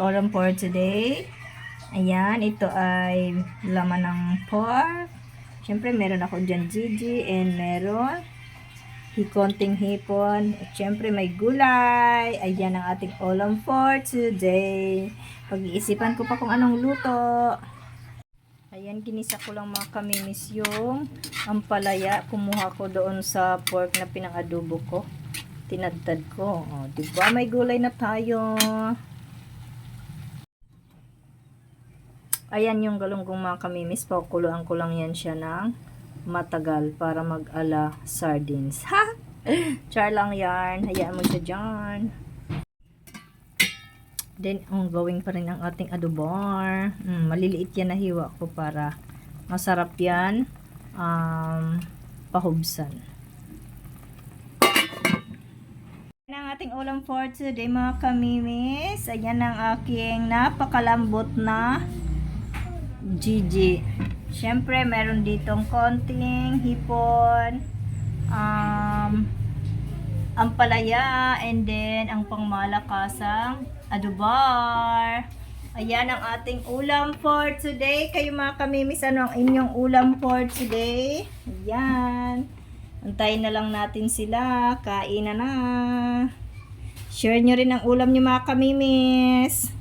ulam for today. Ayan, ito ay laman ng pork. Siyempre, meron ako dyan Gigi and meron hikonting hipon. At syempre, may gulay. Ayan ang ating ulam for today. Pag-iisipan ko pa kung anong luto. Ayan, ginisa ko lang mga kamimis yung ampalaya. Kumuha ko doon sa pork na pinang-adobo ko. Tinadtad ko. O, diba? May gulay na tayo. Ayan yung galunggong mga kamimis. Pakuluan ko lang yan siya ng matagal para mag-ala sardines. Ha? Char lang yan. Hayaan mo siya dyan. Then, ongoing pa rin ang ating adobar. Mm, maliliit yan na hiwa ko para masarap yan um, pahubsan. Yan ang ating ulam for today mga kamimis. Ayan ang aking napakalambot na Gigi. Siyempre, meron ditong konting hipon, um, ampalaya, and then ang pangmalakasang adobar. Ayan ang ating ulam for today. Kayo mga kamimis, ano ang inyong ulam for today? Ayan. Antayin na lang natin sila. Kain na na. Share nyo rin ang ulam nyo mga kamimis.